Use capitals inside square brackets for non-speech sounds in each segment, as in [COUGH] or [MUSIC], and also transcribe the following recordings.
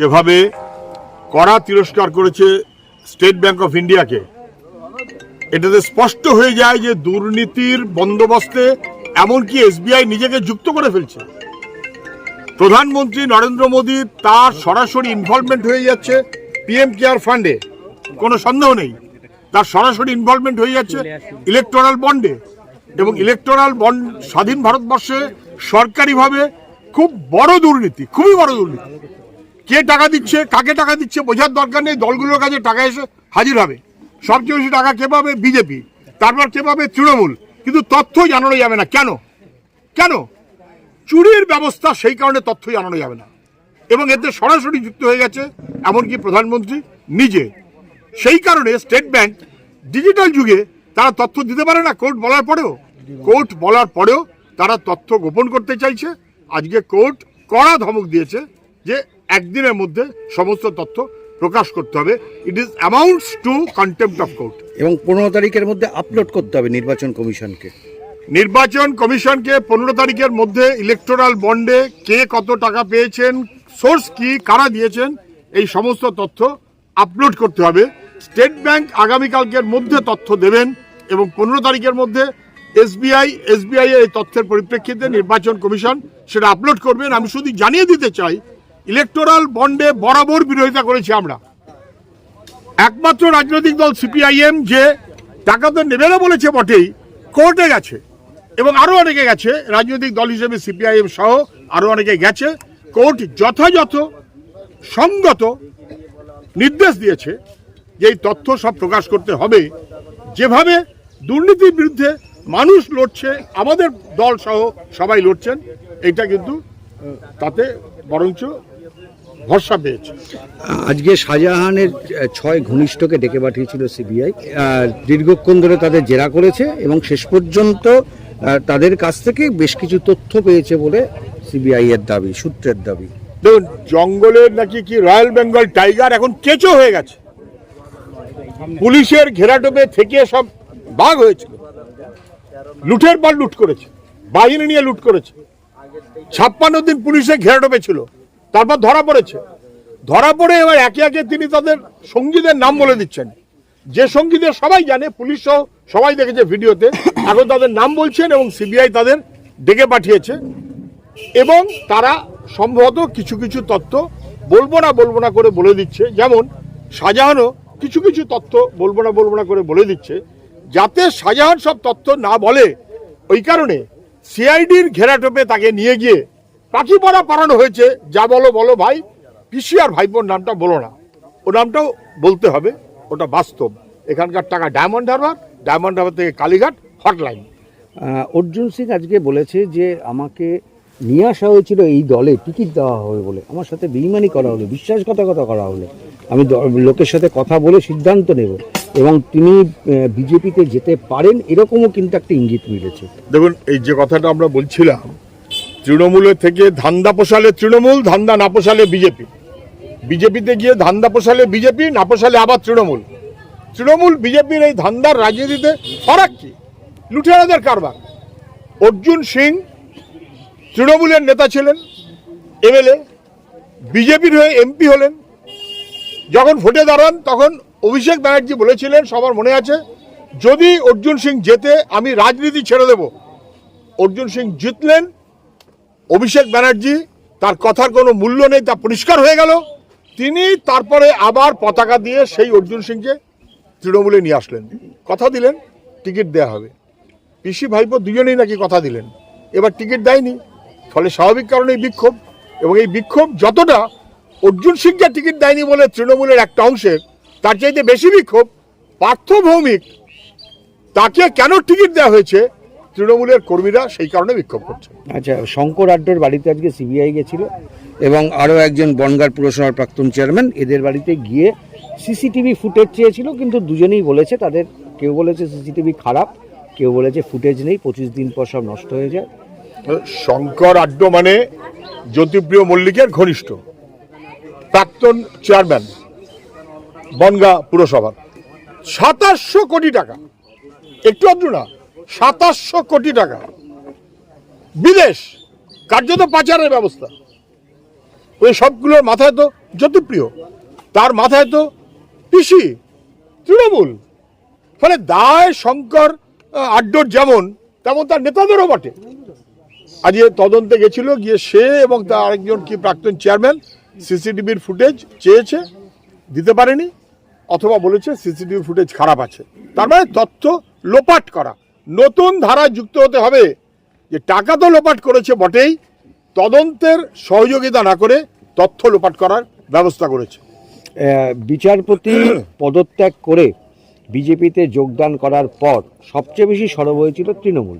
যেভাবে কড়া তিরস্কার করেছে স্টেট ব্যাংক অফ ইন্ডিয়াকে, এটাতে স্পষ্ট হয়ে যায় যে দুর্নীতির বন্দোবস্তে এমনকি এসবিআই নিজেকে যুক্ত করে ফেলছে। প্রধানমন্ত্রী নরেন্দ্র মোদী তার সরাসরি ইনভলভমেন্ট হয়ে যাচ্ছে পিএম কেয়ার ফান্ডে, কোনো সন্দেহ নেই। তার সরাসরি ইনভলভমেন্ট হয়ে যাচ্ছে ইলেকটোরাল বন্ডে এবং ইলেকটোরাল বন্ড স্বাধীন ভারতবর্ষে সরকারিভাবে খুব বড় দুর্নীতি, খুবই বড় দুর্নীতি। কে টাকা দিচ্ছে, কাকে টাকা দিচ্ছে বোঝার দরকার নেই, দলগুলোর কাছে টাকা এসে হাজির হবে। সবচেয়ে বেশি টাকা কে পাবে? বিজেপি। তারপর কে পাবে? তৃণমূল। কিন্তু তথ্য জানানো যাবে না। কেন? কেন? চুরির ব্যবস্থা সেই কারণে তথ্য জানানো যাবে না। এবং এতে সরাসরি যুক্ত হয়ে গেছে এমনকি প্রধানমন্ত্রী নিজে। সেই কারণে স্টেট ব্যাংক ডিজিটাল যুগে তারা তথ্য দিতে পারে না কোর্ট বলার পরেও। কোর্ট বলার পরেও তারা তথ্য গোপন করতে চাইছে। আজকে কোর্ট কড়া ধমক দিয়েছে যে একদিনের মধ্যে সমস্ত তথ্য প্রকাশ করতে হবে। It is amounts to contempt of court এবং পনেরো তারিখের মধ্যে আপলোড করতে হবে নির্বাচন কমিশনকে। নির্বাচন কমিশনকে পনেরো তারিখের মধ্যে ইলেকটোরাল বন্ডে কে কত টাকা পেয়েছেন সোর্স কি কারা দিয়েছেন এই সমস্ত তথ্য আপলোড করতে হবে। স্টেট ব্যাংক আগামীকালকের মধ্যে তথ্য দেবেন এবং পনেরো তারিখের মধ্যে এসবিআই এসবিআই এই তথ্যের পরিপ্রেক্ষিতে নির্বাচন কমিশন সেটা আপলোড করবেন। আমি শুধু জানিয়ে দিতে চাই ইলেকটোরাল বন্ডে বরাবর বিরোধিতা করেছি আমরা। একমাত্র রাজনৈতিক দল সিপিআইএম যে টাকা তো নেবে না বলেছে বটেই, কোর্টে গেছে এবং আরও অনেকে গেছে, রাজনৈতিক দল হিসেবে সিপিআইএম সহ আরও অনেকে গেছে, কোর্ট যথাযথ, সঙ্গত নির্দেশ দিয়েছে যে এই তথ্য সব প্রকাশ করতে হবে। যেভাবে দুর্নীতির বিরুদ্ধে মানুষ লড়ছে, আমাদের দল সহ সবাই লড়ছেন এটা কিন্তু তাতে বরঞ্চ ভরসা পেয়েছে। আজকে শাহজাহানের ছয় ঘনিষ্ঠকে ডেকে পাঠিয়েছিল সিবিআই। দীর্ঘক্ষণ ধরে তাদের জেরা করেছে এবং শেষ পর্যন্ত তাদের কাছ থেকে বেশ কিছু তথ্য পেয়েছে বলে সিবিআই এর দাবি সূত্রের দাবি। দেখুন জঙ্গলের নাকি কি রয়্যাল বেঙ্গল টাইগার এখন কেঁচো হয়ে গেছে। পুলিশের ঘেরাটোপে থেকে সব বাঘ হয়েছিল। লুটের পর লুট করেছে। বাহিনী নিয়ে লুট করেছে। ছাপ্পান্ন দিন পুলিশের ঘেরাটোপে ছিল। তারপর ধরা পড়েছে। ধরা পড়ে এবার একে একে তিনি তাদের সঙ্গীদের নাম বলে দিচ্ছেন। যে সঙ্গীদের সবাই জানে, পুলিশ সহ সবাই দেখেছে ভিডিওতে, এখন তাদের নাম বলছেন এবং সিবিআই তাদের ডেকে পাঠিয়েছে। এবং তারা সম্ভবত কিছু কিছু তথ্য বলব না বলব না করে বলে দিচ্ছে। যেমন শাহজাহানও কিছু কিছু তথ্য বলব না বলব না করে বলে দিচ্ছে। যাতে শাহজাহান সব তথ্য না বলে, ওই কারণে সিআইডির ঘেরাটোপে তাকে নিয়ে গিয়ে পাখি পড়া পারানো হয়েছে যা বলো বলো ভাই পিসি আর ভাইপোর নামটা বলো না। ও নামটাও বলতে হবে ওটা বাস্তব। এখানকার টাকা ডায়মন্ড হারবার ডায়মন্ড হারবার থেকে কালীঘাট হটলাইন অর্জুন সিং আজকে বলেছে যে আমাকে নিয়ে আসা হয়েছিল এই দলে টিকিট দেওয়া হবে বলে। আমার সাথে বেইমানি করা হলো বিশ্বাসঘাতকতা করা হলো। আমি লোকের সাথে কথা বলে সিদ্ধান্ত নেব। এবং তিনি বিজেপিতে যেতে পারেন এরকমও কিন্তু একটা ইঙ্গিত মিলেছে। দেখুন এই যে কথাটা আমরা বলছিলাম তৃণমূলের থেকে ধান্দা পোষালে তৃণমূল, ধান্দা না পোষালে বিজেপি। বিজেপিতে গিয়ে ধান্দা পোষালে বিজেপি, না পোষালে আবার তৃণমূল। তৃণমূল, বিজেপির এই ধান্দার রাজনীতিতে ফারাক কি? লুটেরাদের কারবার। অর্জুন সিং তৃণমূলের নেতা ছিলেন, এমএলএ, বিজেপির হয়ে এমপি হলেন। যখন ভোটে দাঁড়ান, তখন অভিষেক ব্যানার্জি বলেছিলেন, সবার মনে আছে, যদি অর্জুন সিং জেতে, আমি রাজনীতি ছেড়ে দেব। অর্জুন সিং জিতলেন অভিষেক ব্যানার্জি, তার কথার কোনো মূল্য নেই, তা পরিষ্কার হয়ে গেল। তিনি তারপরে আবার পতাকা দিয়ে সেই অর্জুন সিংকে তৃণমূলে নিয়ে আসলেন। কথা দিলেন, টিকিট দেওয়া হবে। পিসি ভাইপো দুজনেই নাকি কথা দিলেন। এবার টিকিট দেয়নি। ফলে স্বাভাবিক কারণে এই বিক্ষোভ। এবং এই বিক্ষোভ যতটা অর্জুন সিংকে টিকিট দেয়নি বলে তৃণমূলের একটা অংশের তার চাইতে বেশি বিক্ষোভ পার্থ ভৌমিক তাকে কেন টিকিট দেওয়া হয়েছে? তৃণমূলের কর্মীরা সেই কারণে বিক্ষোভ করছে। আচ্ছা শঙ্কর আড্ডোর বাড়িতে আজকে সিবিআই গেছিল এবং আরও একজন বনগার পুরসভার প্রাক্তন চেয়ারম্যান এদের বাড়িতে গিয়ে সিসিটিভি ফুটেজ চেয়েছিল কিন্তু দুজনেই বলেছে তাদের কেউ বলেছে সিসিটিভি খারাপ কেউ বলেছে ফুটেজ নেই পঁচিশ দিন পর সব নষ্ট হয়ে যায়। শঙ্কর আড্ড মানে জ্যোতিপ্রিয় মল্লিকের ঘনিষ্ঠ প্রাক্তন চেয়ারম্যান বনগা পুরসভার। সাতাশশো কোটি টাকা একটু আধটু না সাতাশশো কোটি টাকা। বিদেশ, কার্যত পাচারের ব্যবস্থা। ওই সবগুলোর মাথায় তো জ্যোতিপ্রিয় তার মাথায় তো পিসি তৃণমূল। ফলে দায়, শঙ্কর আড্ডর যেমন, তেমন তার নেতাদেরও বটে। আজকে তদন্তে গেছিল, গিয়ে সে এবং তার আরেকজন কি প্রাক্তন চেয়ারম্যান, সিসিটিভির ফুটেজ চেয়েছে, দিতে পারেনি, অথবা বলেছে সিসিটিভি ফুটেজ খারাপ আছে। তার মানে তথ্য লোপাট করা। নতুন ধারা যুক্ত হতে হবে যে টাকা তো লোপাট করেছে বটেই তদন্তের সহযোগিতা না করে তথ্য লোপাট করার ব্যবস্থা করেছে। বিচারপতি [COUGHS] পদত্যাগ করে বিজেপিতে যোগদান করার পর সবচেয়ে বেশি সরব হয়েছিল তৃণমূল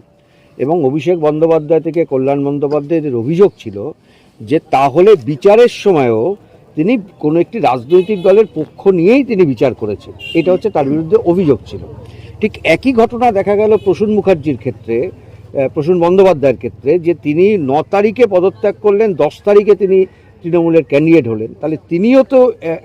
এবং অভিষেক বন্দ্যোপাধ্যায় থেকে কল্যাণ বন্দ্যোপাধ্যায়ের অভিযোগ ছিল যে তাহলে বিচারের সময়ও তিনি কোনো একটি রাজনৈতিক দলের পক্ষ নিয়েই তিনি বিচার করেছেন। এটা হচ্ছে তার বিরুদ্ধে অভিযোগ ছিল। ঠিক একই ঘটনা দেখা গেল প্রসূন মুখার্জির ক্ষেত্রে প্রসূন বন্দ্যোপাধ্যায়ের ক্ষেত্রে, যে তিনি ন তারিখে পদত্যাগ করলেন, দশ তারিখে তিনি তৃণমূলের ক্যান্ডিডেট হলেন। তাহলে তিনিও তো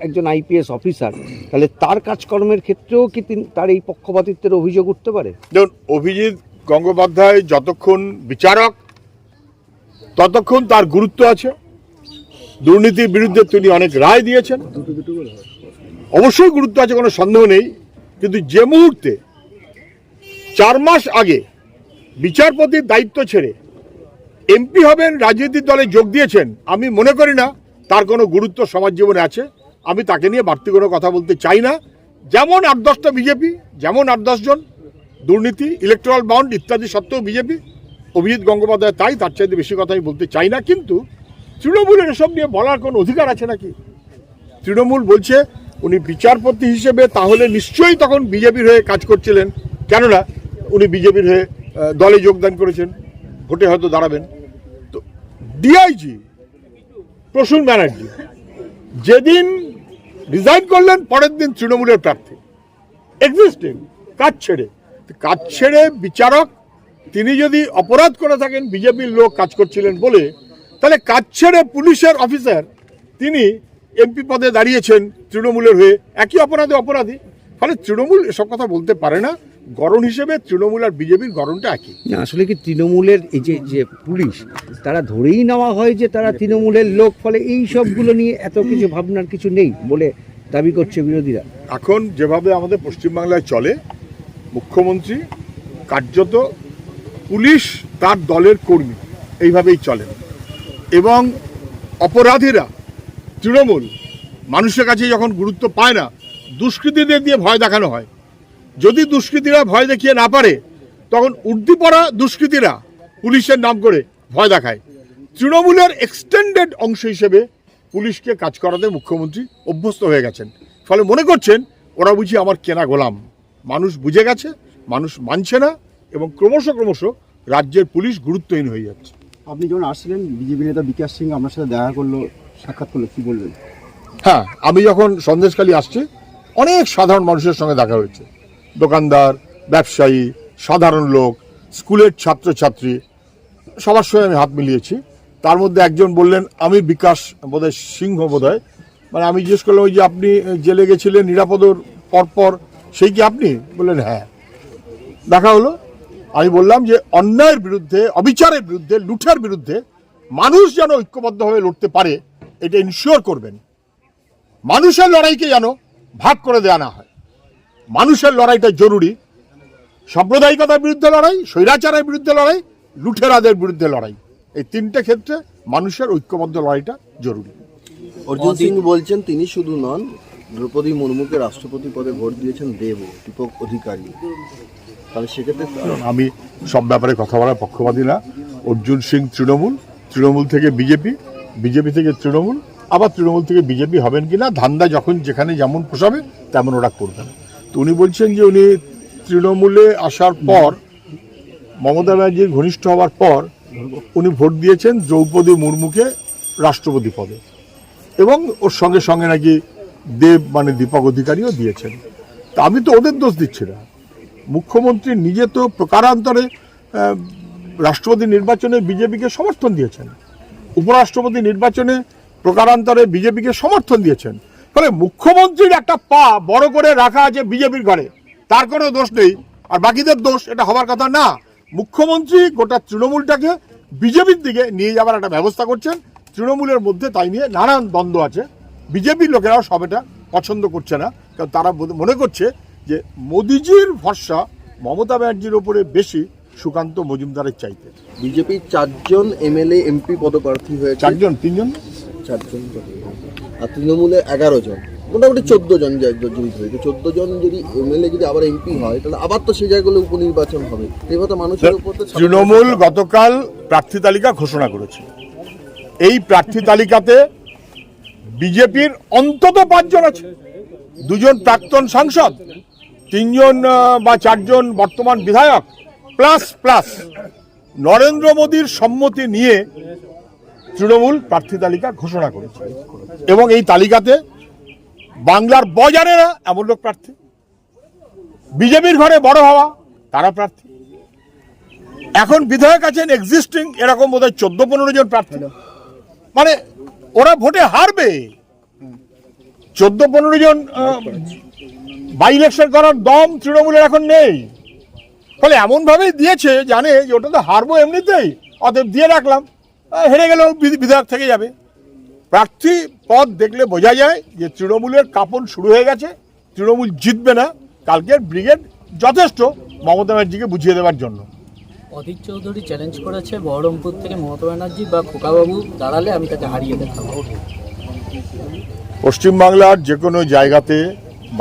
একজন আইপিএস অফিসার তাহলে তার কাজকর্মের ক্ষেত্রেও কি তার এই পক্ষপাতিত্বের অভিযোগ উঠতে পারে? দেখুন, অভিজিৎ গঙ্গোপাধ্যায় যতক্ষণ বিচারক, ততক্ষণ তার গুরুত্ব আছে। দুর্নীতির বিরুদ্ধে তিনি অনেক রায় দিয়েছেন। অবশ্যই গুরুত্ব আছে, কোনো সন্দেহ নেই। কিন্তু যে মুহূর্তে চার মাস আগে বিচারপতির দায়িত্ব ছেড়ে এমপি হবেন রাজনৈতিক দলে যোগ দিয়েছেন, আমি মনে করি না তার কোনো গুরুত্ব সমাজ জীবনে আছে। আমি তাকে নিয়ে বাড়তি কোনো কথা বলতে চাই না। যেমন আট দশটা বিজেপি, যেমন আট দশজন দুর্নীতি ইলেকট্রাল বাউন্ড ইত্যাদি সত্ত্বেও বিজেপি, অভিজিৎ গঙ্গোপাধ্যায় তাই তার চাইতে বেশি কথা আমি বলতে চাই না, কিন্তু তৃণমূলের এসব নিয়ে বলার কোনো অধিকার আছে নাকি? তৃণমূল বলছে, উনি বিচারপতি হিসেবে তাহলে নিশ্চয়ই তখন বিজেপির হয়ে কাজ করছিলেন। কেননা উনি বিজেপির হয়ে দলে যোগদান করেছেন। ভোটে হয়তো দাঁড়াবেন। তো ডিআইজি প্রসূন ব্যানার্জি, যেদিন রিজাইন করলেন, পরের দিন তৃণমূলের প্রার্থী। এক্সিস্টিং কাজ ছেড়ে। কাজ ছেড়ে বিচারক, তিনি যদি অপরাধ করে থাকেন, বিজেপির লোক কাজ করছিলেন বলে, তাহলে কাজ ছেড়ে পুলিশের অফিসার, তিনি এমপি পদে দাঁড়িয়েছেন তৃণমূলের হয়ে। একই অপরাধে অপরাধী। ফলে তৃণমূল এসব কথা বলতে পারে না। গরণ হিসেবে তৃণমূল আর বিজেপির গরণটা একই। না আসলে কি তৃণমূলের এই যে যে পুলিশ তারা ধরেই নেওয়া হয় যে তারা তৃণমূলের লোক ফলে এই সবগুলো নিয়ে এত কিছু ভাবনার কিছু নেই বলে দাবি করছে বিরোধীরা। এখন যেভাবে আমাদের পশ্চিমবাংলায় চলে মুখ্যমন্ত্রী কার্যত পুলিশ তার দলের কর্মী এইভাবেই চলেন এবং অপরাধীরা তৃণমূল মানুষের কাছে যখন গুরুত্ব পায় না দুষ্কৃতীদের দিয়ে ভয় দেখানো হয়। যদি দুষ্কৃতীরা ভয় দেখিয়ে না পারে তখন উর্দি পড়া দুষ্কৃতীরা পুলিশের নাম করে ভয় দেখায়। তৃণমূলের এক্সটেন্ডেড অংশ হিসেবে পুলিশকে কাজ করাতে মুখ্যমন্ত্রী অভ্যস্ত হয়ে গেছেন। ফলে মনে করছেন ওরা বুঝি আমার কেনা গোলাম। মানুষ বুঝে গেছে মানুষ মানছে না এবং ক্রমশ ক্রমশ রাজ্যের পুলিশ গুরুত্বহীন হয়ে যাচ্ছে। আপনি যখন আসছিলেন বিজেপি নেতা বিকাশ সিং আপনার সাথে দেখা করল সাক্ষাৎ করল কি বলবেন হ্যাঁ আমি যখন সন্দেশখালী আসছি অনেক সাধারণ মানুষের সঙ্গে দেখা হয়েছে। দোকানদার, ব্যবসায়ী, সাধারণ লোক, স্কুলের ছাত্রছাত্রী, সবার সঙ্গে আমি হাত মিলিয়েছি। তার মধ্যে একজন বললেন, আমি বিকাশ বোধহয় সিংহ বোধহয়। মানে আমি জিজ্ঞেস করলাম, ওই যে আপনি জেলে গেছিলেন, নিরাপদর পরপর, সেই কি আপনি? বললেন হ্যাঁ। দেখা হলো। আমি বললাম যে, অন্যায়ের বিরুদ্ধে, অবিচারের বিরুদ্ধে, লুঠের বিরুদ্ধে মানুষ যেন ঐক্যবদ্ধভাবে লড়তে পারে, এটা ইনশিওর করবেন। মানুষের লড়াইকে যেন ভাগ করে দেওয়া না হয়। মানুষের লড়াইটা জরুরি। সাম্প্রদায়িকতার বিরুদ্ধে লড়াই স্বৈরাচারের বিরুদ্ধে লড়াই লুঠেরাদের বিরুদ্ধে লড়াই। এই তিনটে ক্ষেত্রে মানুষের ঐক্যবদ্ধ লড়াইটা জরুরি। অর্জুন সিং বলছেন তিনি শুধু নন দ্রৌপদী মুর্মুকে রাষ্ট্রপতি পদে ভোট দিয়েছেন দেব দীপক অধিকারী। তাহলে সেক্ষেত্রে আমি সব ব্যাপারে কথা বলার পক্ষপাতী না। অর্জুন সিং তৃণমূল তৃণমূল থেকে বিজেপি বিজেপি থেকে তৃণমূল আবার তৃণমূল থেকে বিজেপি হবেন কিনা ধান্দা যখন যেখানে যেমন পোষাবে তেমন ওরা করবেন। তো উনি বলছেন যে উনি তৃণমূলে আসার পর, মমতা ব্যানার্জির ঘনিষ্ঠ হওয়ার পর, উনি ভোট দিয়েছেন দ্রৌপদী মুর্মুকে রাষ্ট্রপতি পদে। এবং ওর সঙ্গে সঙ্গে নাকি দেব মানে দীপক অধিকারীও দিয়েছেন। তা আমি তো ওদের দোষ দিচ্ছি না। মুখ্যমন্ত্রী নিজে তো প্রকারান্তরে রাষ্ট্রপতি নির্বাচনে বিজেপিকে সমর্থন দিয়েছেন। উপরাষ্ট্রপতি নির্বাচনে প্রকারান্তরে বিজেপিকে সমর্থন দিয়েছেন। ফলে মুখ্যমন্ত্রীর একটা পা বড় করে রাখা আছে বিজেপির ঘরে। তার কোনো দোষ নেই। আর বাকিদের দোষ এটা হবার কথা না। মুখ্যমন্ত্রী গোটা তৃণমূলটাকে বিজেপির দিকে নিয়ে যাওয়ার একটা ব্যবস্থা করছেন। তৃণমূলের মধ্যে তাই নিয়ে নানান দ্বন্দ্ব আছে। বিজেপির লোকেরাও সব এটা পছন্দ করছে না। কারণ তারা মনে করছে যে মোদিজির ভরসা মমতা ব্যানার্জির ওপরে বেশি সুকান্ত মজুমদারের চাইতে। বিজেপির চারজন এমএলএ এমপি পদপ্রার্থী হয়েছে। চারজন? তিনজন? চারজন আর তৃণমূলে এগারো জন। মোটামুটি চোদ্দ জন যদি ধরি চোদ্দ জন যদি এমএলএ যদি আবার এমপি হয় তাহলে আবার তো সেই জায়গাগুলো উপনির্বাচন হবে। এবার তো মানুষের উপর তৃণমূল গতকাল প্রার্থী তালিকা ঘোষণা করেছে। এই প্রার্থী তালিকাতে বিজেপির অন্তত পাঁচজন আছে। দুজন প্রাক্তন সাংসদ তিনজন বা চারজন বর্তমান বিধায়ক প্লাস প্লাস নরেন্দ্র মোদীর সম্মতি নিয়ে তৃণমূল প্রার্থী তালিকা ঘোষণা করেছে। এবং এই তালিকাতে বাংলার বজারেরা এমন লোক প্রার্থী। বিজেপির ঘরে বড় হওয়া তারা প্রার্থী। এখন বিধায়ক আছেন এক্সিস্টিং এরকম বোধ হয় চোদ্দ পনেরো জন প্রার্থী। মানে ওরা ভোটে হারবে। চোদ্দ পনেরো জন বাই ইলেকশন করার দম তৃণমূলের এখন নেই। ফলে এমন ভাবেই দিয়েছে জানে যে ওটা তো হারবো এমনিতেই অতএব দিয়ে রাখলাম। হেরে গেলেও বিধায়ক থেকে যাবে। প্রার্থী পদ দেখলে বোঝা যায় যে তৃণমূলের কাপন শুরু হয়ে গেছে। তৃণমূল জিতবে না। কালকের ব্রিগেড যথেষ্ট মমতা ব্যানার্জিকে বুঝিয়ে দেওয়ার জন্য। অধীর চৌধুরী চ্যালেঞ্জ করেছে বহরমপুর থেকে মমতা ব্যানার্জি বা খোকাবাবু দাঁড়ালে আমি তাকে হারিয়ে দেখাবো। পশ্চিমবাংলার যে কোনো জায়গাতে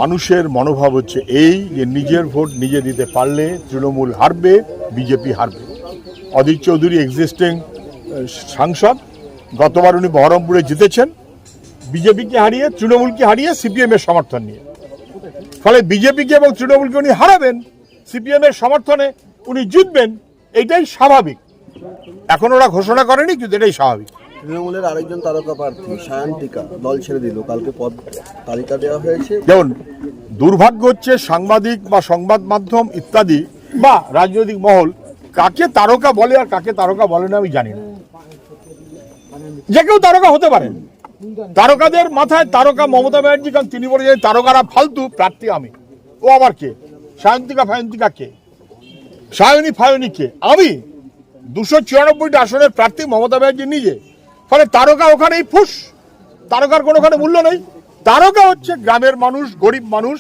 মানুষের মনোভাব হচ্ছে এই যে নিজের ভোট নিজে দিতে পারলে তৃণমূল হারবে বিজেপি হারবে। অধীর চৌধুরী এক্সিস্টিং সাংসদ গতবার উনি বহরমপুরে জিতেছেন। বিজেপিকে হারিয়ে তৃণমূলকে হারিয়ে সিপিএম এর সমর্থন নিয়ে। ফলে বিজেপিকে এবং তৃণমূলকে উনি হারাবেন সিপিএম এর সমর্থনে উনি জিতবেন এটাই স্বাভাবিক। এখন ওরা ঘোষণা করেনি কিন্তু এটাই স্বাভাবিক। তৃণমূলের আরেকজন তারকা প্রার্থী সায়ন্তিকা দল ছেড়ে দিল। কালকে পদ তালিকা দেওয়া হয়েছে। যেমন দুর্ভাগ্য হচ্ছে সাংবাদিক বা সংবাদ মাধ্যম ইত্যাদি বা রাজনৈতিক মহল কাকে তারকা বলে আর কাকে তারকা বলে না আমি জানি না। যে কেউ তারকা হতে পারে। তারকাদের মাথায় তারকা মমতা ব্যানার্জি, কারণ তিনি বলে যে তারকারা ফালতু, প্রার্থী আমি। ও আবার কে? সায়ন্তিকা ফায়ন্তিকা কে? সায়নী ফায়নী কে? আমি দুশো চুরানব্বইটা আসনের প্রার্থী মমতা ব্যানার্জি নিজে। ফলে তারকা ওখানেই ফুস। তারকার কোনো ওখানে মূল্য নেই। তারকা হচ্ছে গ্রামের মানুষ, গরিব মানুষ।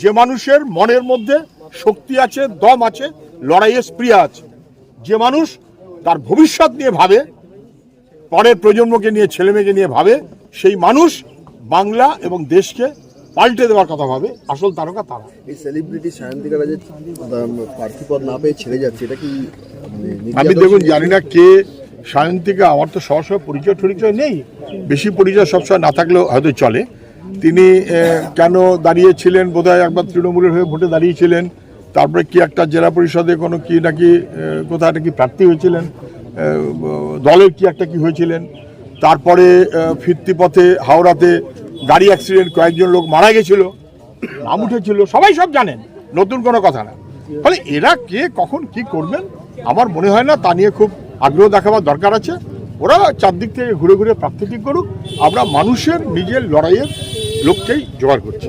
যে মানুষের মনের মধ্যে শক্তি আছে, দম আছে লড়াইয়ের স্প্রিয়া আছে। যে মানুষ তার ভবিষ্যৎ নিয়ে ভাবে পরের প্রজন্মকে নিয়ে ছেলে মেয়েকে নিয়ে ভাবে সেই মানুষ বাংলা এবং দেশকে পাল্টে দেওয়ার কথা ভাবে আসল তারকা তারা। এই সেলিব্রিটি সায়ন্তিকারা যে আম, প্রার্থী পদ না পেয়ে ছেড়ে যাচ্ছে এটা কি মানে আমি দেখুন জানি না কে সায়ন্তিকা আমার তো সবার সঙ্গে পরিচয় টরিচয় নেই। বেশি পরিচয় সবসময় না থাকলেও হয়তো চলে। তিনি কেন দাঁড়িয়েছিলেন? বোধহয় একবার তৃণমূলের হয়ে ভোটে দাঁড়িয়েছিলেন। তারপরে কি একটা জেলা পরিষদে কোনো কি নাকি কোথায় নাকি প্রার্থী হয়েছিলেন? দলের কি একটা কি হয়েছিলেন? তারপরে ফিরতি পথে হাওড়াতে গাড়ি অ্যাক্সিডেন্ট কয়েকজন লোক মারা গেছিল, নাম উঠেছিল, সবাই সব জানেন, নতুন কোনো কথা না। ফলে এরা কে, কখন কি করবেন, আমার মনে হয় না, তা নিয়ে খুব আগ্রহ দেখাবার দরকার আছে। ওরা চারদিক থেকে ঘুরে ঘুরে প্রার্থী করুক, আমরা মানুষের নিজের লড়াইয়ের লোককেই জোগাড় করছি।